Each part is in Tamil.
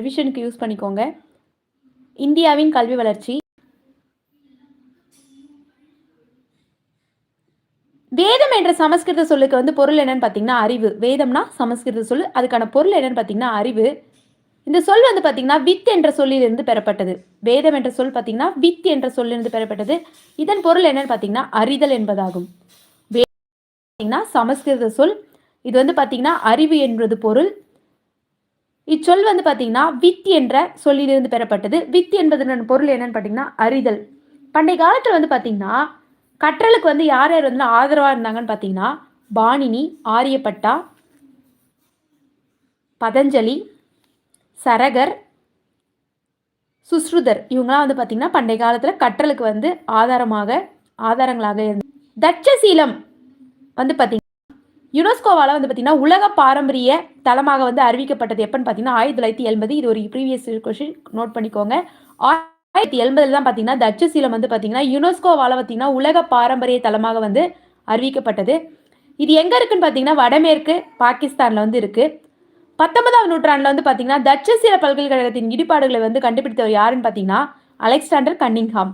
ரிவிஷனுக்கு யூஸ் பண்ணிக்கோங்க. இந்தியாவின் கல்வி வளர்ச்சி. வேதம் என்ற சமஸ்கிருத சொல்லுக்கு வந்து பொருள் என்னன்னு பார்த்தீங்கன்னா அறிவு. வேதம்னா சமஸ்கிருத சொல் அதுக்கான பொருள் என்னன்னு பார்த்தீங்கன்னா அறிவு. இந்த சொல் வந்து பார்த்தீங்கன்னா வித் என்ற சொல்லிலிருந்து பெறப்பட்டது. வேதம் என்ற சொல் பார்த்தீங்கன்னா வித் என்ற சொல்லிலிருந்து பெறப்பட்டது. இதன் பொருள் என்னன்னு பார்த்தீங்கன்னா அறிதல் என்பதாகும். வேதம் பார்த்தீங்கன்னா சமஸ்கிருத சொல். இது வந்து பார்த்தீங்கன்னா அறிவு என்பது பொருள். இச்சொல் வந்து பார்த்தீங்கன்னா வித் என்ற சொல்லிலிருந்து பெறப்பட்டது. வித் என்பதன் பொருள் என்னன்னு பார்த்தீங்கன்னா அறிதல். பண்டைய காலத்தில் வந்து பார்த்தீங்கன்னா கற்றலுக்கு வந்து யார் யார் வந்து ஆதரவாக இருந்தாங்கன்னு பார்த்தீங்கன்னா பாணினி ஆரியப்பட்டா பதஞ்சலி சரகர் சுஸ்ருதர். இவங்களாம் வந்து பார்த்திங்கன்னா பண்டைய காலத்தில் கற்றலுக்கு வந்து ஆதாரமாக ஆதாரங்களாக இருந்து தட்சசீலம் வந்து பார்த்திங்கன்னா யுனெஸ்கோவால் வந்து பார்த்தீங்கன்னா உலக பாரம்பரிய தளமாக வந்து அறிவிக்கப்பட்டது எப்பன்னு பார்த்தீங்கன்னா ஆயிரத்தி தொள்ளாயிரத்தி எண்பது. இது ஒரு ப்ரீவியஸ் கொஷின் நோட் பண்ணிக்கோங்க. ஆயிரத்தி எண்பதுல தான் பார்த்தீங்கன்னா தட்சசீலம் வந்து பார்த்தீங்கன்னா யுனெஸ்கோவால் பார்த்தீங்கன்னா உலக பாரம்பரிய தலமாக வந்து அறிவிக்கப்பட்டது. இது எங்கே இருக்குன்னு பார்த்தீங்கன்னா வடமேற்கு பாகிஸ்தானில் வந்து இருக்குது பத்தொன்பதாம் நூற்றாண்டில் வந்து பார்த்தீங்கன்னா தட்சசீல பல்கலைக்கழகத்தின் இடிபாடுகளை வந்து கண்டுபிடித்தவர் யாருன்னு பார்த்தீங்கன்னா அலெக்சாண்டர் கன்னிங்ஹாம்.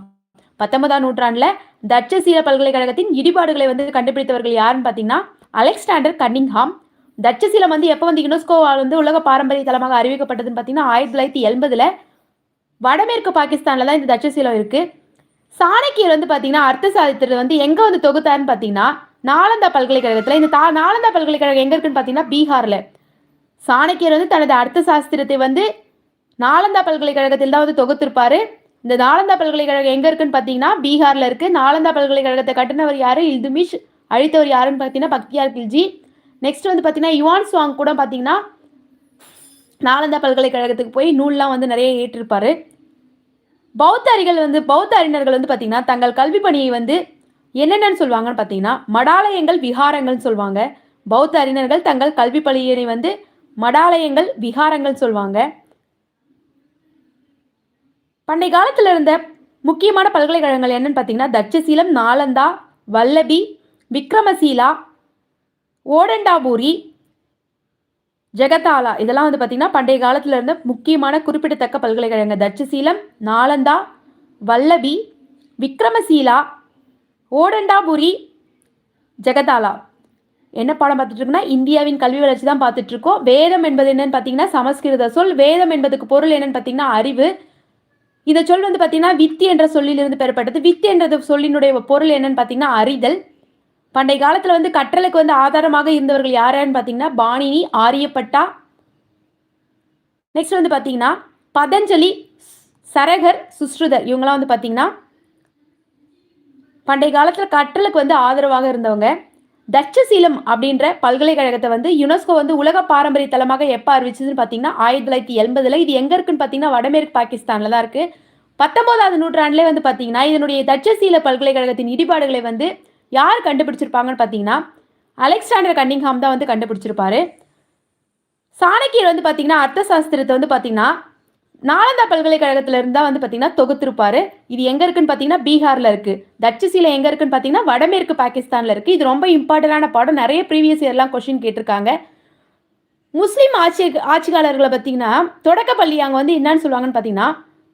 பத்தொன்பதாம் நூற்றாண்டில் தட்சசீல பல்கலைக்கழகத்தின் இடிபாடுகளை வந்து கண்டுபிடித்தவர்கள் யாருன்னு பார்த்தீங்கன்னா அலெக்சாண்டர் கன்னிங்ஹாம் தட்சசீலம் வந்து எப்போ வந்து யுனெஸ்கோவால் வந்து உலக பாரம்பரிய தலமாக அறிவிக்கப்பட்டதுன்னு பார்த்தீங்கன்னா ஆயிரத்தி தொள்ளாயிரத்தி எண்பதில் வடமேற்கு பாகிஸ்தானில் தான் இந்த தட்சசீலம் இருக்குது சாணக்கியர் வந்து பார்த்தீங்கன்னா அர்த்த சாதித்திரத்தை வந்து எங்கே வந்து தொகுத்தாருன்னு பார்த்தீங்கன்னா நாலந்தா பல்கலைக்கழகத்தில் இந்த தா நாலந்தா பல்கலைக்கழகம் எங்கே இருக்குன்னு பார்த்தீங்கன்னா பீகாரில். சாணக்கியர் வந்து தனது அர்த்த சாஸ்திரத்தை வந்து நாலந்தா பல்கலைக்கழகத்தில் தான் வந்து தொகுத்திருப்பார். இந்த நாலந்தா பல்கலைக்கழகம் எங்கே இருக்குன்னு பார்த்தீங்கன்னா பீகாரில் இருக்குது நாலந்தா பல்கலைக்கழகத்தை கட்டினவர் யார்? இல்துமிஷ் அழித்தவர் யாருன்னு பார்த்தீங்கன்னா பக்தியார் கில்ஜி. நெக்ஸ்ட் வந்து பார்த்தீங்கன்னா யுவான் சுவாங் கூட பார்த்தீங்கன்னா நாலந்தா பல்கலைக்கழகத்துக்கு போய் நூல்லாம் வந்து நிறைய ஏற்றிருப்பார். பௌத்த அறிகள் வந்து பௌத்த அறிஞர்கள் வந்து பார்த்தீங்கன்னா தங்கள் கல்வி பணியை வந்து என்னென்னு சொல்லுவாங்கன்னு பார்த்தீங்கன்னா மடாலயங்கள் விகாரங்கள்னு சொல்லுவாங்க. பௌத்த அறிஞர்கள் தங்கள் கல்வி பணியினை வந்து மடாலயங்கள் விகாரங்கள் சொல்லுவாங்க. பண்டைய காலத்தில் இருந்த முக்கியமான பல்கலைக்கழகங்கள் என்னன்னு பார்த்தீங்கன்னா தட்சசீலம் நாலந்தா வல்லபி விக்ரமசீலா ஓடண்டாபூரி ஜெகதாலா. இதெல்லாம் வந்து பார்த்திங்கன்னா பண்டைய காலத்தில் இருந்த முக்கியமான குறிப்பிடத்தக்க பல்கலைக்கழகங்கள் தட்சசீலம் நாலந்தா வல்லபி விக்ரமசீலா ஓடண்டாபுரி ஜெகதாலா. என்ன பாடம் பார்த்துட்ருக்குன்னா இந்தியாவின் கல்வி வளர்ச்சி தான் பார்த்துட்ருக்கோம் வேதம் என்பது என்னன்னு பார்த்தீங்கன்னா சமஸ்கிருத சொல். வேதம் என்பதுக்கு பொருள் என்னன்னு பார்த்தீங்கன்னா அறிவு. இந்த சொல் வந்து பார்த்தீங்கன்னா வித்தி என்ற சொல்லிலிருந்து பெறப்பட்டது. வித்தி என்ற சொல்லினுடைய பொருள் என்னன்னு பார்த்தீங்கன்னா அறிதல். பண்டைய காலத்தில் வந்து கற்றலுக்கு வந்து ஆதாரமாக இருந்தவர்கள் யாருன்னு பார்த்தீங்கன்னா பாணினி ஆரியப்பட்டா. நெக்ஸ்ட் வந்து பார்த்தீங்கன்னா பதஞ்சலி சரகர் சுஸ்ருதர். இவங்களாம் வந்து பார்த்தீங்கன்னா பண்டைய காலத்தில் கற்றலுக்கு வந்து ஆதரவாக இருந்தவங்க. தட்சசீலம் அப்படின்ற பல்கலைக்கழகத்தை வந்து யுனெஸ்கோ வந்து உலக பாரம்பரிய தலமாக எப்போ அறிவிச்சதுன்னு பார்த்தீங்கன்னா ஆயிரத்தி தொள்ளாயிரத்தி எண்பதுல. இது எங்கே இருக்குன்னு பார்த்தீங்கன்னா வடமேற்கு பாகிஸ்தானில் தான் இருக்குது பத்தொம்போதாவது நூற்றாண்டுலேயே வந்து பார்த்தீங்கன்னா இதனுடைய தட்சசீல பல்கலைக்கழகத்தின் இடிபாடுகளை வந்து யார் கண்டுபிடிச்சிருப்பாங்கன்னு பார்த்தீங்கன்னா அலெக்சாண்டர் கன்னிங்ஹாம் தான் வந்து கண்டுபிடிச்சிருப்பாரு. சாணக்கியர் வந்து பார்த்தீங்கன்னா அர்த்த சாஸ்திரத்தை வந்து பார்த்தீங்கன்னா நாலந்தா பல்கலைக்கழகத்தில் இருந்தால் வந்து பார்த்தீங்கன்னா தொகுத்திருப்பாரு. இது எங்கே இருக்குன்னு பார்த்தீங்கன்னா பீகார்ல இருக்கு. தட்சசீல எங்கே இருக்குன்னு பார்த்தீங்கன்னா வடமேற்கு பாகிஸ்தானில் இருக்குது இது ரொம்ப இம்பார்ட்டண்டான பாடம். நிறைய ப்ரீவியஸ் இயர்லாம் கொஷின் கேட்டிருக்காங்க. முஸ்லீம் ஆட்சி ஆட்சியாளர்களை பார்த்தீங்கன்னா தொடக்க பள்ளி அங்கே வந்து என்னன்னு சொல்லுவாங்கன்னு பார்த்தீங்கன்னா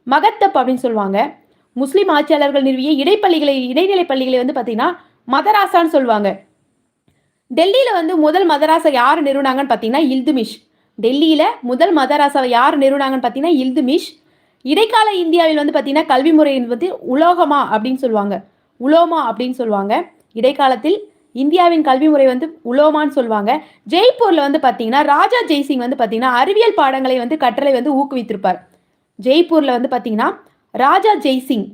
மகத்தப் அப்படின்னு சொல்லுவாங்க. முஸ்லீம் ஆட்சியாளர்கள் நிறுவிய இடைப்பள்ளிகளை இடைநிலை பள்ளிகளை வந்து பார்த்தீங்கன்னா மதராசான்னு சொல்லுவாங்க. டெல்லியில் வந்து முதல் மதராசா யார் நிறுவனாங்கன்னு பார்த்தீங்கன்னா இல்துமிஷ். டெல்லியில் முதல் மதராசாவை யார் நிறுவனாங்கன்னு பார்த்தீங்கன்னா இல்துமிஷ். இடைக்கால இந்தியாவில் வந்து பார்த்தீங்கன்னா கல்வி முறை வந்து உலோகமா அப்படின்னு சொல்லுவாங்க. உலோமா அப்படின்னு சொல்லுவாங்க. இடைக்காலத்தில் இந்தியாவின் கல்வி முறை வந்து உலோமான்னு சொல்லுவாங்க. ஜெய்ப்பூரில் வந்து பார்த்தீங்கன்னா ராஜா ஜெய்சிங் வந்து பார்த்தீங்கன்னா அறிவியல் பாடங்களை வந்து கற்றலை வந்து ஊக்குவித்திருப்பார். ஜெய்ப்பூரில் வந்து பார்த்தீங்கன்னா ராஜா ஜெய்சிங்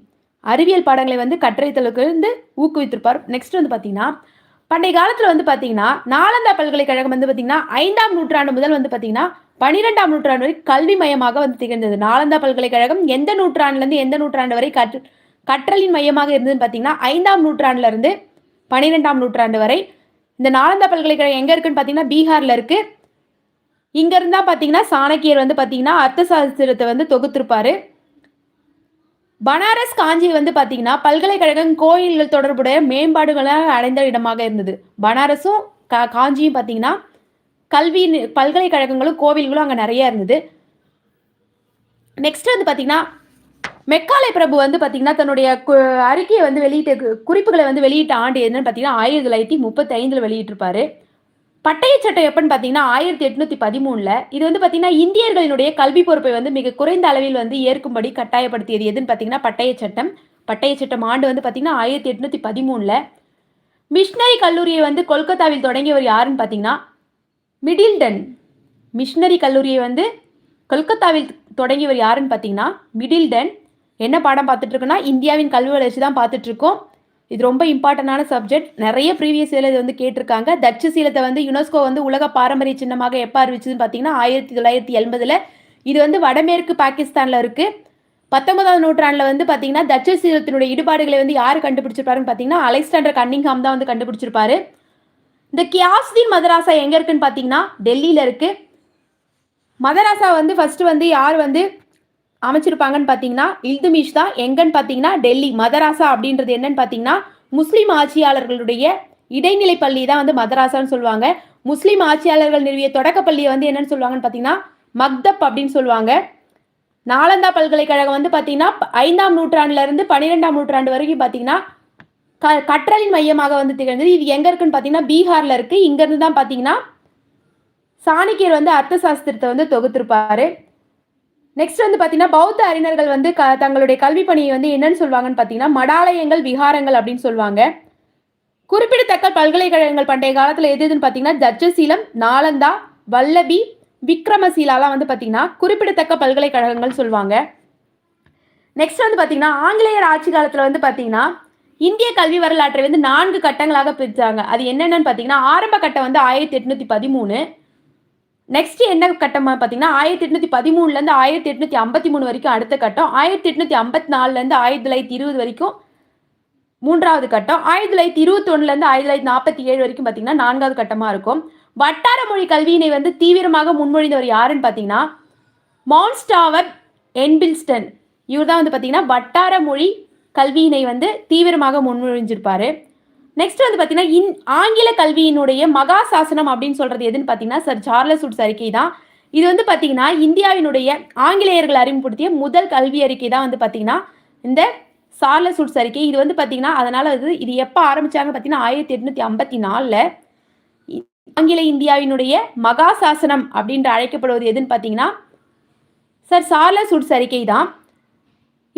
அறிவியல் பாடங்களை வந்து கற்றறித்தலுக்கு வந்து ஊக்குவித்திருப்பார். நெக்ஸ்ட் வந்து பார்த்தீங்கன்னா பண்டைய காலத்தில் வந்து பார்த்தீங்கன்னா நாலந்தா பல்கலைக்கழகம் வந்து பார்த்தீங்கன்னா ஐந்தாம் நூற்றாண்டு முதல் வந்து பார்த்தீங்கன்னா பனிரெண்டாம் நூற்றாண்டு வரை கல்வி மையமாக வந்து திகழ்ந்தது. நாலந்தா பல்கலைக்கழகம் எந்த நூற்றாண்டுலேருந்து எந்த நூற்றாண்டு வரை கற்று கற்றலின் மையமாக இருந்ததுன்னு பார்த்தீங்கன்னா ஐந்தாம் நூற்றாண்டுலேருந்து பன்னிரெண்டாம் நூற்றாண்டு வரை. இந்த நாலந்தா பல்கலைக்கழகம் எங்கே இருக்குன்னு பார்த்தீங்கன்னா பீகாரில் இருக்குது இங்கேருந்தா பார்த்தீங்கன்னா சாணக்கியர் வந்து பார்த்தீங்கன்னா அர்த்த சாஸ்திரத்தை வந்து தொகுத்திருப்பார். பனாரஸ் காஞ்சி வந்து பார்த்தீங்கன்னா பல்கலைக்கழகம் கோயில்கள் தொடர்புடைய மேம்பாடுகளாக அடைந்த இடமாக இருந்தது. பனாரஸும் கா காஞ்சியும் பார்த்தீங்கன்னா கல்வி பல்கலைக்கழகங்களும் கோவில்களும் அங்கே நிறைய இருந்தது. நெக்ஸ்ட் வந்து பார்த்தீங்கன்னா மெக்காலை பிரபு வந்து பார்த்தீங்கன்னா தன்னுடைய கு- அறிக்கையை வந்து வெளியிட்ட குறிப்புகளை வந்து வெளியிட்ட ஆண்டு என்னன்னு பார்த்தீங்கன்னா ஆயிரத்தி தொள்ளாயிரத்தி முப்பத்தி ஐந்தில் வெளியிட்டிருப்பாரு. பட்டய சட்டம் எப்பன்னு பார்த்தீங்கன்னா ஆயிரத்தி எட்நூத்தி பதிமூணுல. இது வந்து பார்த்தீங்கன்னா இந்தியர்களினுடைய கல்வி பொறுப்பை வந்து மிக குறைந்த அளவில் வந்து ஏற்கும்படி கட்டாயப்படுத்தியது. எதுன்னு பார்த்தீங்கன்னா பட்டய சட்டம். பட்டய சட்டம் ஆண்டு வந்து பார்த்தீங்கன்னா ஆயிரத்தி எட்நூத்தி பதிமூணுல. மிஷினரி கல்லூரியை வந்து கொல்கத்தாவில் தொடங்கியவர் யாருன்னு பார்த்தீங்கன்னா மிடில்டன். மிஷினரி கல்லூரியை வந்து கொல்கத்தாவில் தொடங்கியவர் யாருன்னு பார்த்தீங்கன்னா மிடில்டன். என்ன பாடம் பார்த்துட்டு இந்தியாவின் கல்வி வளர்ச்சி தான் பார்த்துட்டு இருக்கோம். இது ரொம்ப இம்பார்ட்டண்டான சப்ஜெக்ட். நிறைய ப்ரீவியஸ் இயர்ல இது வந்து கேட்டிருக்காங்க. தட்ச சீலத்தை வந்து யுனெஸ்கோ வந்து உலக பாரம்பரிய சின்னமாக எப்போ அறிவிச்சதுன்னு பார்த்தீங்கன்னா ஆயிரத்தி தொள்ளாயிரத்தி எண்பதுல. இது வந்து வடமேற்கு பாகிஸ்தானில் இருக்கு. பத்தொன்பதாம் நூற்றாண்டில் வந்து பார்த்தீங்கன்னா தட்ச சீலத்தினுடைய ஈடுபாடுகளை வந்து யார் கண்டுபிடிச்சிருப்பாருன்னு பார்த்தீங்கன்னா அலெக்சாண்டர் கன்னிங்ஹாம் தான் வந்து கண்டுபிடிச்சிருப்பாரு. இந்த கியாஸ்தீன் மதராசா எங்கே இருக்குன்னு பார்த்தீங்கன்னா டெல்லியில் இருக்குது மதராசா வந்து ஃபஸ்ட்டு வந்து யார் வந்து அமைச்சிருப்பாங்கன்னு பார்த்தீங்கன்னா இல்துமிஷ் தான். எங்கன்னு பார்த்தீங்கன்னா டெல்லி மதராசா அப்படின்றது என்னன்னு பார்த்தீங்கன்னா முஸ்லீம் ஆட்சியாளர்களுடைய இடைநிலை பள்ளி தான் வந்து மதராசான்னு சொல்லுவாங்க. முஸ்லீம் ஆட்சியாளர்கள் நிறுவிய தொடக்க பள்ளியை வந்து என்னன்னு சொல்லுவாங்கன்னு பார்த்தீங்கன்னா மக்தப் அப்படின்னு சொல்லுவாங்க. நாலந்தா பல்கலைக்கழகம் வந்து பார்த்தீங்கன்னா ஐந்தாம் நூற்றாண்டுல இருந்து பன்னிரெண்டாம் நூற்றாண்டு வரைக்கும் பார்த்தீங்கன்னா க கற்றலின் மையமாக வந்து திகழ்ந்தது. இது எங்க இருக்குன்னு பார்த்தீங்கன்னா பீகார்ல இருக்கு. இங்க இருந்து தான் பார்த்தீங்கன்னா சாணக்கியர் வந்து அர்த்த சாஸ்திரத்தை வந்து தொகுத்திருப்பாரு. நெக்ஸ்ட் வந்து பார்த்தீங்கன்னா பௌத்த அறிஞர்கள் வந்து க தங்களுடைய கல்வி பணியை வந்து என்னன்னு சொல்லுவாங்கன்னு பார்த்தீங்கன்னா மடாலயங்கள் விகாரங்கள் அப்படின்னு சொல்லுவாங்க. குறிப்பிடத்தக்க பல்கலைக்கழகங்கள் பண்டைய காலத்தில் எது எதுன்னு பார்த்தீங்கன்னா தட்சசீலம் நாலந்தா வல்லபி விக்ரமசீலாலாம் வந்து பார்த்தீங்கன்னா குறிப்பிடத்தக்க பல்கலைக்கழகங்கள் சொல்லுவாங்க. நெக்ஸ்ட் வந்து பார்த்தீங்கன்னா ஆங்கிலேயர் ஆட்சி காலத்தில் வந்து பார்த்தீங்கன்னா இந்திய கல்வி வரலாற்றை வந்து நான்கு கட்டங்களாக பிரித்தாங்க அது என்னென்னு பார்த்தீங்கன்னா ஆரம்ப கட்டம் வந்து ஆயிரத்தி எட்நூத்தி பதிமூணு. நெக்ஸ்ட் என்ன கட்டம் பார்த்தீங்கன்னா ஆயிரத்தி எட்நூத்தி பதிமூணுலேருந்து ஆயிரத்தி எட்நூத்தி ஐம்பத்தி மூணு வரைக்கும் அடுத்த கட்டம். ஆயிரத்தி எட்நூத்தி ஐம்பத்தி நாலுலேருந்து ஆயிரத்தி தொள்ளாயிரத்தி இருபது வரைக்கும் மூன்றாவது கட்டம். ஆயிரத்தி தொள்ளாயிரத்தி இருபத்தொன்னுலேருந்து ஆயிரத்தி தொள்ளாயிரத்தி நாற்பத்தி ஏழு வரைக்கும் பார்த்தீங்கன்னா நான்காவது கட்டமாக இருக்கும். வட்டார மொழி கல்வியினை வந்து தீவிரமாக முன்மொழிந்தவர் யாருன்னு பார்த்தீங்கன்னா மவுன்ஸ்டாவர் என்பில்ஸ்டன் இவர் தான் வந்து பார்த்தீங்கன்னா வட்டார மொழி கல்வியினை வந்து தீவிரமாக முன்மொழிஞ்சிருப்பாரு. நெக்ஸ்ட் வந்து பார்த்தீங்கன்னா இன் ஆங்கில கல்வியினுடைய மகா சாசனம் அப்படின்னு சொல்றது எதுன்னு பார்த்தீங்கன்னா சார் சார்லஸ் உட்ஸ் அறிக்கை தான். இது வந்து பார்த்தீங்கன்னா இந்தியாவினுடைய ஆங்கிலேயர்கள் அறிமுகப்படுத்திய முதல் கல்வி அறிக்கை தான் வந்து பார்த்தீங்கன்னா இந்த சார்லஸ் உட்ஸ் அறிக்கை. இது வந்து பார்த்தீங்கன்னா அதனால இது இது எப்போ ஆரம்பிச்சாங்க பார்த்தீங்கன்னா ஆயிரத்தி எட்நூத்தி ஐம்பத்தி நாலில். ஆங்கில இந்தியாவினுடைய மகா சாசனம் அப்படின்ற அழைக்கப்படுவது எதுன்னு பார்த்தீங்கன்னா சார் சார்லஸ் உட்ஸ் அறிக்கை தான்.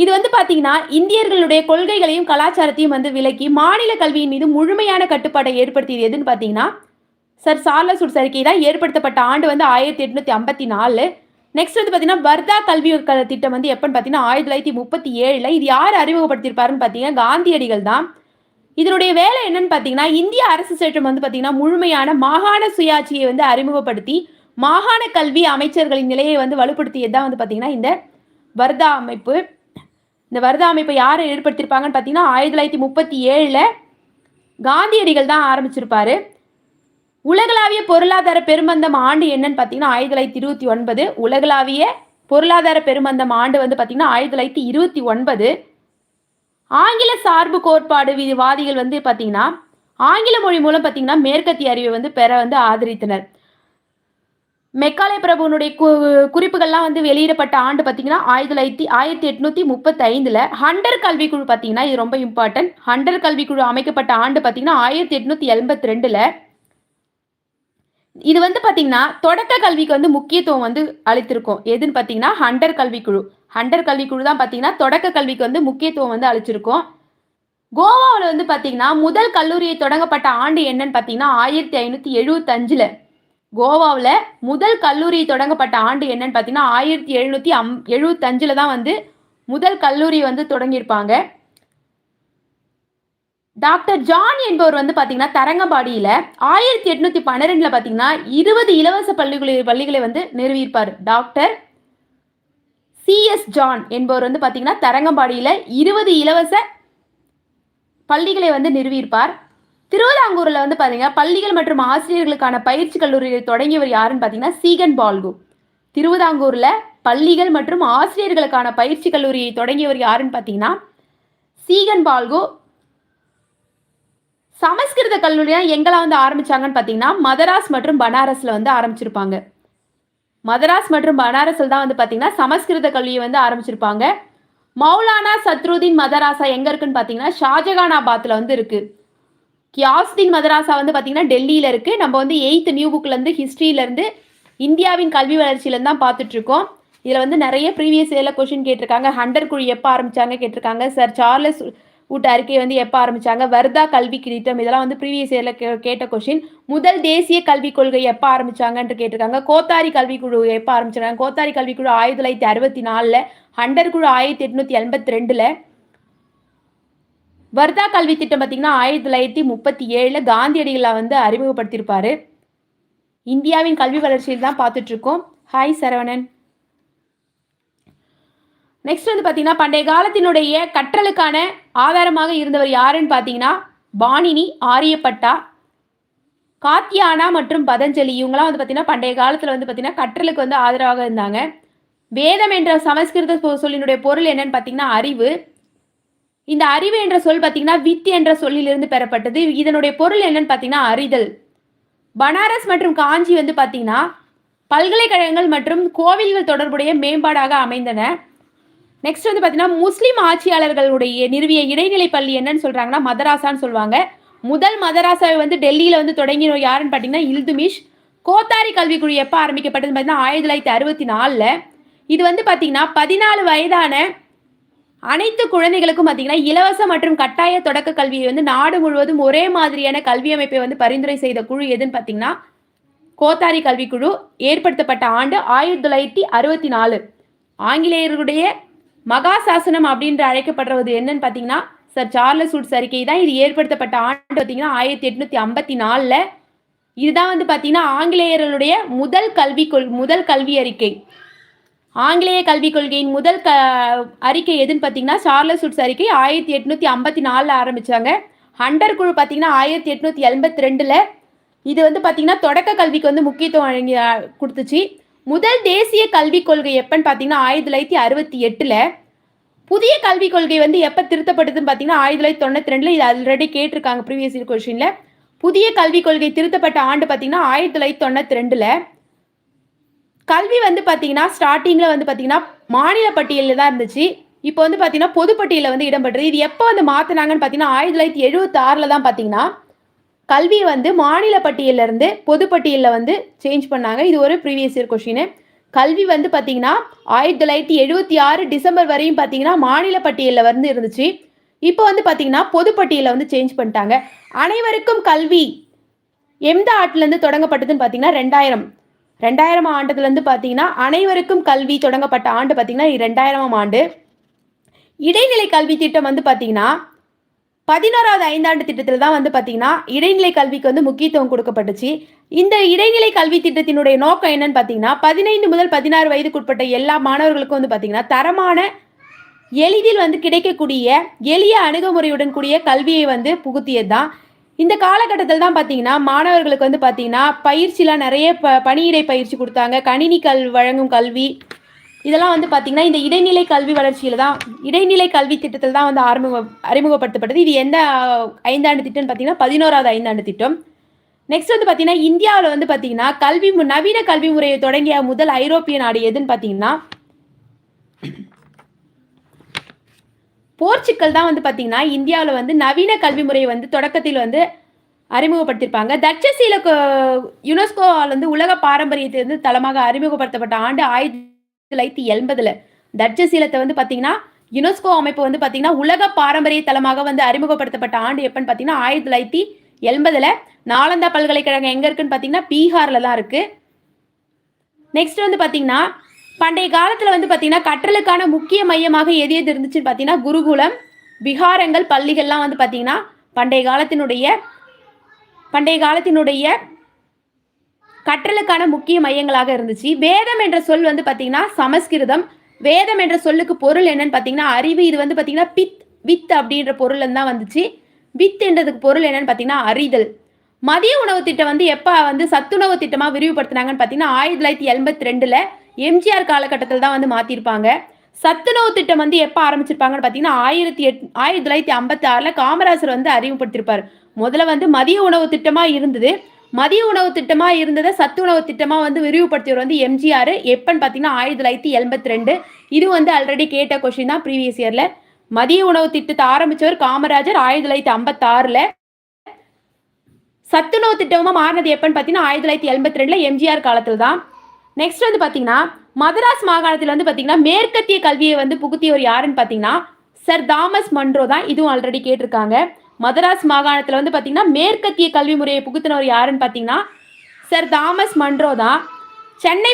இது வந்து பார்த்தீங்கன்னா இந்தியர்களுடைய கொள்கைகளையும் கலாச்சாரத்தையும் வந்து விலக்கி மாநில கல்வியின் மீது முழுமையான கட்டுப்பாட்டை ஏற்படுத்தியது எதுன்னு பார்த்தீங்கன்னா சார் சார்லஸ் உட்ஸ் அறிக்கை தான் ஏற்படுத்தப்பட்ட ஆண்டு வந்து ஆயிரத்தி எட்நூத்தி ஐம்பத்தி நாலு. நெக்ஸ்ட் வந்து பார்த்தீங்கன்னா வர்தா கல்வி திட்டம் வந்து எப்பன்னு பார்த்தீங்கன்னா ஆயிரத்தி தொள்ளாயிரத்தி முப்பத்தி ஏழில் இது யார் அறிமுகப்படுத்தியிருப்பாருன்னு பார்த்தீங்கன்னா காந்தியடிகள் தான். இதனுடைய வேலை என்னன்னு பார்த்தீங்கன்னா இந்திய அரசு சட்டம் வந்து பார்த்தீங்கன்னா முழுமையான மாகாண சுயாட்சியை வந்து அறிமுகப்படுத்தி மாகாண கல்வி அமைச்சர்களின் நிலையை வந்து வலுப்படுத்தியது தான் வந்து பார்த்தீங்கன்னா இந்த வர்தா அமைப்பு. இந்த வர்தா அமைப்பை யார் ஏற்படுத்தியிருப்பாங்கன்னு பார்த்தீங்கன்னா ஆயிரத்தி தொள்ளாயிரத்தி முப்பத்தி ஏழில் காந்தியடிகள் தான் ஆரம்பிச்சிருப்பாரு. உலகளாவிய பொருளாதார பெருமந்தம் ஆண்டு என்னன்னு பார்த்தீங்கன்னா ஆயிரத்தி தொள்ளாயிரத்தி இருபத்தி ஒன்பது. உலகளாவிய பொருளாதார பெருமந்தம் ஆண்டு வந்து பார்த்தீங்கன்னா ஆயிரத்தி தொள்ளாயிரத்தி இருபத்தி ஒன்பது. ஆங்கில சார்பு கோட்பாடு விதிவாதிகள் வந்து பார்த்தீங்கன்னா ஆங்கில மொழி மூலம் பார்த்தீங்கன்னா மேற்கத்திய அறிவை வந்து பெற வந்து ஆதரித்தனர். மெக்காலே பிரபுனுடைய கு- குறிப்புகள்லாம் வந்து வெளியிடப்பட்ட ஆண்டு பார்த்தீங்கன்னா ஆயிரத்தி தொள்ளாயிரத்தி ஆயிரத்தி எட்நூத்தி முப்பத்தி ஐந்துல ஹண்டர் கல்விக்குழு பார்த்தீங்கன்னா இது ரொம்ப இம்பார்ட்டன்ட் ஹண்டர் கல்விக்குழு அமைக்கப்பட்ட ஆண்டு பார்த்தீங்கன்னா ஆயிரத்தி எட்நூத்தி எண்பத்தி ரெண்டுல இது வந்து பார்த்தீங்கன்னா தொடக்க கல்விக்கு வந்து முக்கியத்துவம் வந்து அளித்திருக்கும். எதுன்னு பார்த்தீங்கன்னா ஹண்டர் கல்விக்குழு. ஹண்டர் கல்விக்குழு தான் பார்த்தீங்கன்னா தொடக்க கல்விக்கு வந்து முக்கியத்துவம் வந்து அளிச்சிருக்கும். கோவாவில் வந்து பார்த்தீங்கன்னா முதல் கல்லூரியை தொடங்கப்பட்ட ஆண்டு என்னன்னு பார்த்தீங்கன்னா ஆயிரத்தி ஐநூற்றி எழுபத்தஞ்சில் கோவாவில் முதல் கல்லூரி தொடங்கப்பட்ட ஆண்டு என்னன்னு பார்த்தீங்கன்னா ஆயிரத்தி எழுநூற்றி அம் எழுபத்தஞ்சில் தான் வந்து முதல் கல்லூரி வந்து தொடங்கியிருப்பாங்க. டாக்டர் ஜான் என்பவர் வந்து பார்த்தீங்கன்னா தரங்கம்பாடியில் ஆயிரத்தி எட்நூற்றி பன்னிரெண்டில் பார்த்தீங்கன்னா இருபது இலவச பள்ளிகளை பள்ளிகளை வந்து நிறுவியிருப்பார். டாக்டர் சிஎஸ் ஜான் என்பவர் வந்து பார்த்தீங்கன்னா தரங்கம்பாடியில் இருபது இலவச பள்ளிகளை வந்து நிறுவியிருப்பார். திருவிதாங்கூரில் வந்து பார்த்தீங்கன்னா பள்ளிகள் மற்றும் ஆசிரியர்களுக்கான பயிற்சி கல்லூரியை தொடங்கியவர் யாருன்னு பார்த்தீங்கன்னா சீகன் பால்கு. திருவிதாங்கூரில் பள்ளிகள் மற்றும் ஆசிரியர்களுக்கான பயிற்சி கல்லூரியை தொடங்கியவர் யாருன்னு பார்த்தீங்கன்னா சீகன் பால்கு. சமஸ்கிருத கல்லூரியா எங்கெல்லாம் வந்து ஆரம்பிச்சாங்கன்னு பார்த்தீங்கன்னா மதராஸ் மற்றும் பனாரஸ்ல வந்து ஆரம்பிச்சிருப்பாங்க. மதராஸ் மற்றும் பனாரஸில் தான் வந்து பார்த்தீங்கன்னா சமஸ்கிருத கல்வியை வந்து ஆரம்பிச்சிருப்பாங்க. மௌலானா சத்ருதீன் மதராசா எங்கே இருக்குன்னு பார்த்தீங்கன்னா ஷாஜகானாபாத்தில் வந்து இருக்குது கியாஸ்தீன் மதராசா வந்து பார்த்தீங்கன்னா டெல்லியில் இருக்குது நம்ம வந்து எயித்து நியூ புக்லேருந்து ஹிஸ்ட்ரியிலேருந்து இந்தியாவின் கல்வி வளர்ச்சியிலேருந்து தான் பார்த்துட்ருக்கோம் இதில் வந்து நிறைய ப்ரீவியஸ் இயரில் கொஷின் கேட்டிருக்காங்க. ஹண்டர் குழி எப்போ ஆரம்பிச்சாங்க கேட்டிருக்காங்க. சார் சார்லஸ் ஊட்ட அறிக்கை வந்து எப்போ ஆரம்பிச்சாங்க? வர்தா கல்வி கிரீட்டம்? இதெல்லாம் வந்து ப்ரீவியஸ் இயரில் கே கேட்ட கொஷின் முதல் தேசிய கல்விக் கொள்கை எப்போ ஆரம்பிச்சாங்கன்ட்டு கேட்டிருக்காங்க. கோத்தாரி கல்விக்குழு எப்போ ஆரம்பிச்சிருக்காங்க கோத்தாரி கல்விக்குழு ஆயிரத்தி தொள்ளாயிரத்தி அறுபத்தி நாலில் ஹண்டர் குழு ஆயிரத்தி எட்நூற்றி எண்பத்தி ரெண்டில் வர்தா கல்வி திட்டம் பார்த்தீங்கன்னா ஆயிரத்தி தொள்ளாயிரத்தி முப்பத்தி ஏழில் காந்தியடிகளை வந்து அறிமுகப்படுத்தியிருப்பாரு. இந்தியாவின் கல்வி வளர்ச்சியில் தான் பார்த்துட்டு இருக்கோம் ஹாய் சரவணன். நெக்ஸ்ட் வந்து பார்த்தீங்கன்னா பண்டைய காலத்தினுடைய கற்றலுக்கான ஆதாரமாக இருந்தவர் யாருன்னு பார்த்தீங்கன்னா பாணினி ஆரியப்பட்டா காத்தியானா மற்றும் பதஞ்சலி. இவங்களாம் வந்து பார்த்தீங்கன்னா பண்டைய காலத்தில் வந்து பார்த்தீங்கன்னா கற்றலுக்கு வந்து ஆதரவாக இருந்தாங்க. வேதம் என்ற சமஸ்கிருத சொ- சொல்லினுடைய பொருள் என்னன்னு பார்த்தீங்கன்னா அறிவு. இந்த அறிவு என்ற சொல் பார்த்தீங்கன்னா வித் என்ற சொல்லிலிருந்து பெறப்பட்டது. இதனுடைய பொருள் என்னன்னு பார்த்தீங்கன்னா அறிதல். பனாரஸ் மற்றும் காஞ்சி வந்து பார்த்தீங்கன்னா பல்கலைக்கழகங்கள் மற்றும் கோவில்கள் தொடர்புடைய மேம்பாடாக அமைந்தன. நெக்ஸ்ட் வந்து பார்த்தீங்கன்னா முஸ்லீம் ஆட்சியாளர்களுடைய நிறுவிய இடைநிலை பள்ளி என்னன்னு சொல்கிறாங்கன்னா மதராசான்னு சொல்லுவாங்க. முதல் மதராசாவை வந்து டெல்லியில் வந்து தொடங்கின யாருன்னு பார்த்தீங்கன்னா இல்துமிஷ். கோத்தாரி கல்விக்குழு எப்போ ஆரம்பிக்கப்பட்டதுன்னு பார்த்தீங்கன்னா ஆயிரத்தி தொள்ளாயிரத்தி அறுபத்தி நாலில். இது வந்து பார்த்தீங்கன்னா பதினாலு வயதான அனைத்து குழந்தைகளுக்கும் பார்த்தீங்கன்னா இலவச மற்றும் கட்டாய தொடக்க கல்வியை வந்து நாடு முழுவதும் ஒரே மாதிரியான கல்வி அமைப்பை வந்து பரிந்துரை செய்த குழு எதுன்னு பார்த்தீங்கன்னா கோத்தாரி கல்விக்குழு ஏற்படுத்தப்பட்ட ஆண்டு ஆயிரத்தி தொள்ளாயிரத்தி அறுபத்தி நாலு ஆங்கிலேயர்களுடைய மகா சாசனம் அப்படின்ற அழைக்கப்படுறது என்னன்னு பார்த்தீங்கன்னா சார் சார்லஸ் உட்ஸ் அறிக்கை தான் இது ஏற்படுத்தப்பட்ட ஆண்டு பார்த்தீங்கன்னா ஆயிரத்தி எட்நூத்தி ஐம்பத்தி நாலில் இதுதான் வந்து பார்த்தீங்கன்னா ஆங்கிலேயர்களுடைய முதல் கல்வி கொள் முதல் கல்வி அறிக்கை. ஆங்கிலேய கல்விக் கொள்கையின் முதல் க அறிக்கை எதுன்னு பார்த்தீங்கன்னா சார்லஸ் உட்ஸ் அறிக்கை ஆயிரத்தி எட்நூத்தி ஐம்பத்தி நாலில் ஆரம்பிச்சாங்க. ஹண்டர் குழு பார்த்தீங்கன்னா ஆயிரத்தி எட்நூத்தி எண்பத்தி ரெண்டில் இது வந்து பார்த்தீங்கன்னா தொடக்க கல்விக்கு வந்து முக்கியத்துவம் வழங்கி கொடுத்துச்சு. முதல் தேசிய கல்விக் கொள்கை எப்பன்னு பார்த்தீங்கன்னா ஆயிரத்தி தொள்ளாயிரத்தி அறுபத்தி எட்டில். புதிய கல்விக் கொள்கை வந்து எப்போ திருத்தப்பட்டதுன்னு பார்த்தீங்கன்னா ஆயிரத்தி தொள்ளாயிரத்தி தொண்ணூற்றி ரெண்டில் இது ஆல்ரெடி கேட்டிருக்காங்க ப்ரீவியஸ் இயர் கொஷினில் புதிய கல்விக் கொள்கை திருத்தப்பட்ட ஆண்டு பார்த்தீங்கன்னா ஆயிரத்தி தொள்ளாயிரத்தி தொண்ணூற்றி ரெண்டில். கல்வி வந்து பார்த்தீங்கன்னா ஸ்டார்டிங்கில் வந்து பார்த்தீங்கன்னா மாநில பட்டியலில் தான் இருந்துச்சு. இப்போ வந்து பார்த்தீங்கன்னா பொதுப்பட்டியலில் வந்து இடம்பெற்றது. இது எப்போ வந்து மாற்றினாங்கன்னு பார்த்தீங்கன்னா ஆயிரத்தி தொள்ளாயிரத்தி எழுபத்தாறில் தான் பார்த்தீங்கன்னா கல்வி வந்து மாநில பட்டியல்ல இருந்து பொதுப்பட்டியலில் வந்து சேஞ்ச் பண்ணாங்க. இது ஒரு ப்ரீவியஸ் இயர் கொஷின் கல்வி வந்து பார்த்தீங்கன்னா ஆயிரத்தி தொள்ளாயிரத்தி எழுபத்தி ஆறு டிசம்பர் வரையும் பார்த்தீங்கன்னா மாநில பட்டியலில் வந்து இருந்துச்சு. இப்போ வந்து பார்த்தீங்கன்னா பொதுப்பட்டியலில் வந்து சேஞ்ச் பண்ணிட்டாங்க. அனைவருக்கும் கல்வி எந்த ஆட்டிலேருந்து தொடங்கப்பட்டதுன்னு பார்த்தீங்கன்னா ரெண்டாயிரம். ரெண்டாயிரம் ஆண்டுலேருந்து பார்த்தீங்கன்னா அனைவருக்கும் கல்வி தொடங்கப்பட்ட ஆண்டு பார்த்தீங்கன்னா ரெண்டாயிரமாம் ஆண்டு. இடைநிலை கல்வி திட்டம் வந்து பார்த்தீங்கன்னா பதினோராவது ஐந்தாண்டு திட்டத்தில் தான் வந்து பார்த்தீங்கன்னா இடைநிலை கல்விக்கு வந்து முக்கியத்துவம் கொடுக்கப்பட்டுச்சு. இந்த இடைநிலை கல்வி திட்டத்தினுடைய நோக்கம் என்னன்னு பார்த்தீங்கன்னா பதினைந்து முதல் பதினாறு வயதுக்குட்பட்ட எல்லா மாணவர்களுக்கும் வந்து பார்த்தீங்கன்னா தரமான எளிதில் வந்து கிடைக்கக்கூடிய எளிய அணுகுமுறையுடன் கூடிய கல்வியை வந்து புகுத்தியது தான் இந்த காலகட்டத்தில் தான் பார்த்தீங்கன்னா மாணவர்களுக்கு வந்து பார்த்தீங்கன்னா பயிற்சிலாம் நிறைய ப பணியிடை பயிற்சி கொடுத்தாங்க. கணினி கல் வழங்கும் கல்வி. இதெல்லாம் வந்து பார்த்தீங்கன்னா இந்த இடைநிலை கல்வி வளர்ச்சியில் தான் இடைநிலை கல்வி திட்டத்தில் தான் வந்து ஆரம்பிக அறிமுகப்படுத்தப்பட்டது. இது எந்த ஐந்தாண்டு திட்டம்னு பார்த்தீங்கன்னா பதினோராவது ஐந்தாண்டு திட்டம். நெக்ஸ்ட் வந்து பார்த்தீங்கன்னா இந்தியாவில் வந்து பார்த்தீங்கன்னா கல்வி மு- நவீன கல்வி முறையை தொடங்கிய முதல் ஐரோப்பிய நாடு எதுன்னு பார்த்தீங்கன்னா போர்ச்சுக்கல் தான் வந்து பார்த்தீங்கன்னா இந்தியாவில் வந்து நவீன கல்வி முறையை வந்து தொடக்கத்தில் வந்து அறிமுகப்படுத்தியிருப்பாங்க. தட்சசீல யுனெஸ்கோவால் வந்து உலக பாரம்பரியத்தை வந்து தளமாக அறிமுகப்படுத்தப்பட்ட ஆண்டு ஆயிரத்தி தொள்ளாயிரத்தி எண்பதுல தட்சசீலத்தை வந்து பார்த்தீங்கன்னா யுனெஸ்கோ அமைப்பு வந்து பார்த்தீங்கன்னா உலக பாரம்பரிய தளமாக வந்து அறிமுகப்படுத்தப்பட்ட ஆண்டு எப்பன்னு பார்த்தீங்கன்னா ஆயிரத்தி தொள்ளாயிரத்தி எண்பதுல நாலந்தா பல்கலைக்கழகம் எங்க இருக்குன்னு பார்த்தீங்கன்னா பீகார்ல தான் இருக்கு. நெக்ஸ்ட் வந்து பார்த்தீங்கன்னா பண்டைய காலத்தில் வந்து பார்த்தீங்கன்னா கற்றலுக்கான முக்கிய மையமாக எது எது இருந்துச்சுன்னு பார்த்தீங்கன்னா குருகுலம் விகாரங்கள் பள்ளிகள்லாம் வந்து பார்த்தீங்கன்னா பண்டைய காலத்தினுடைய பண்டைய காலத்தினுடைய கற்றலுக்கான முக்கிய மையங்களாக இருந்துச்சு. வேதம் என்ற சொல் வந்து பார்த்தீங்கன்னா சமஸ்கிருதம். வேதம் என்ற சொல்லுக்கு பொருள் என்னன்னு பார்த்தீங்கன்னா அறிவு. இது வந்து பார்த்தீங்கன்னா பித் வித் அப்படின்ற பொருள் தான் வந்துச்சு. வித் என்றதுக்கு பொருள் என்னன்னு பார்த்தீங்கன்னா அறிதல். மதிய உணவு திட்டம் வந்து எப்போ வந்து சத்துணவு திட்டமாக விரிவுபடுத்தினாங்கன்னு பார்த்தீங்கன்னா ஆயிரத்தி தொள்ளாயிரத்தி எண்பத்தி ரெண்டில் எம்ஜிஆர் காலகட்டத்தில் தான் வந்து மாற்றிருப்பாங்க சத்துணவு திட்டம் வந்து எப்போ ஆரம்பிச்சிருப்பாங்கன்னு பார்த்தீங்கன்னா ஆயிரத்தி எட் ஆயிரத்தி தொள்ளாயிரத்தி ஐம்பத்தி ஆறில் காமராஜர் வந்து அறிமுகப்படுத்திருப்பார். முதல்ல வந்து மதிய உணவு திட்டமாக இருந்தது. மதிய உணவு திட்டமாக இருந்ததை சத்து உணவு திட்டமாக வந்து விரிவுபடுத்தியவர் வந்து எம்ஜிஆர். எப்பன்னு பார்த்தீங்கன்னா ஆயிரத்தி தொள்ளாயிரத்தி எண்பத்தி ரெண்டு இது வந்து ஆல்ரெடி கேட்ட கொஷின் தான் ப்ரீவியஸ் இயரில் மதிய உணவு திட்டத்தை ஆரம்பித்தவர் காமராஜர் ஆயிரத்தி தொள்ளாயிரத்தி ஐம்பத்தாறில். சத்துணவு திட்டமாக மாறினது எப்பன்னு பார்த்தீங்கன்னா ஆயிரத்தி தொள்ளாயிரத்தி எண்பத்தி ரெண்டில் எம்ஜிஆர் காலத்தில் தான். நெக்ஸ்ட் வந்து பார்த்தீங்கன்னா மதராஸ் மாகாணத்தில் வந்து பார்த்தீங்கன்னா மேற்கத்திய கல்வியை வந்து புகுத்தியவர் யாருன்னு பார்த்தீங்கன்னா சர் தாமஸ் மன்றோ தான் இதுவும் ஆல்ரெடி கேட்டிருக்காங்க. மதராஸ் மாகாணத்தில் வந்து பார்த்தீங்கன்னா மேற்கத்திய கல்வி முறையை புகுத்தினவர் யாருன்னு பார்த்தீங்கன்னா சர் தாமஸ் மன்றோ தான். சென்னை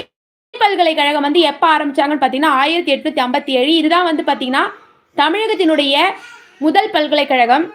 பல்கலைக்கழகம் வந்து எப்போ ஆரம்பிச்சாங்கன்னு பார்த்தீங்கன்னா ஆயிரத்தி எட்நூத்தி ஐம்பத்தி ஏழு. இதுதான் வந்து பார்த்தீங்கன்னா தமிழகத்தினுடைய முதல் பல்கலைக்கழகம்.